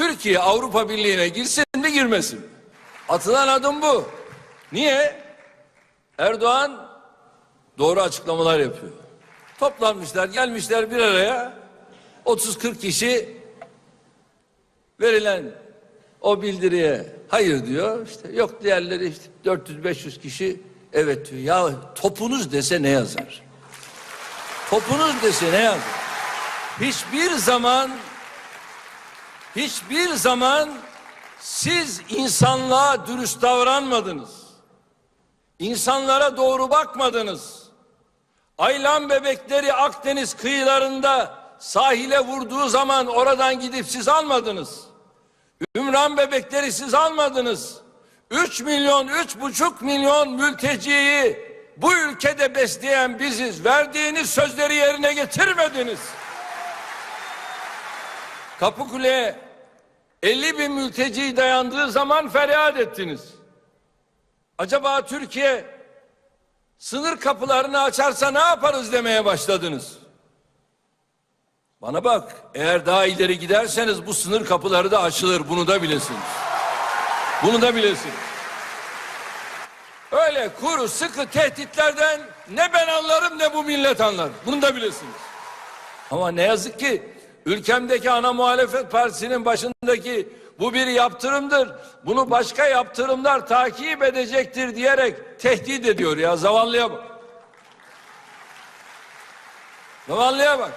Türkiye Avrupa Birliği'ne girsin mi girmesin? Atılan adım bu. Niye? Erdoğan doğru açıklamalar yapıyor. Toplanmışlar, gelmişler bir araya. 30-40 kişi verilen o bildiriye hayır diyor. İşte yok diğerleri işte 400-500 kişi evet diyor. Ya topunuz dese ne yazar? Topunuz dese ne yazar? Hiçbir zaman hiçbir zaman siz insanlığa dürüst davranmadınız. İnsanlara doğru bakmadınız. Aylan bebekleri Akdeniz kıyılarında sahile vurduğu zaman oradan gidip siz almadınız. Ümran bebekleri siz almadınız. 3 milyon, üç buçuk milyon mülteciyi bu ülkede besleyen biziz. Verdiğiniz sözleri yerine getirmediniz. Kapıkule'ye 50 bin mülteci dayandığı zaman feryat ettiniz. Acaba Türkiye sınır kapılarını açarsa ne yaparız demeye başladınız. Bana bak eğer daha ileri giderseniz bu sınır kapıları da açılır bunu da bilesiniz. Bunu da bilesiniz. Öyle kuru sıkı tehditlerden ne ben anlarım ne bu millet anlar. Bunu da bilesiniz. Ama ne yazık ki ülkemdeki ana muhalefet partisinin başındaki bu bir yaptırımdır. Bunu başka yaptırımlar takip edecektir diyerek tehdit ediyor ya zavallıya bak. Zavallıya bak.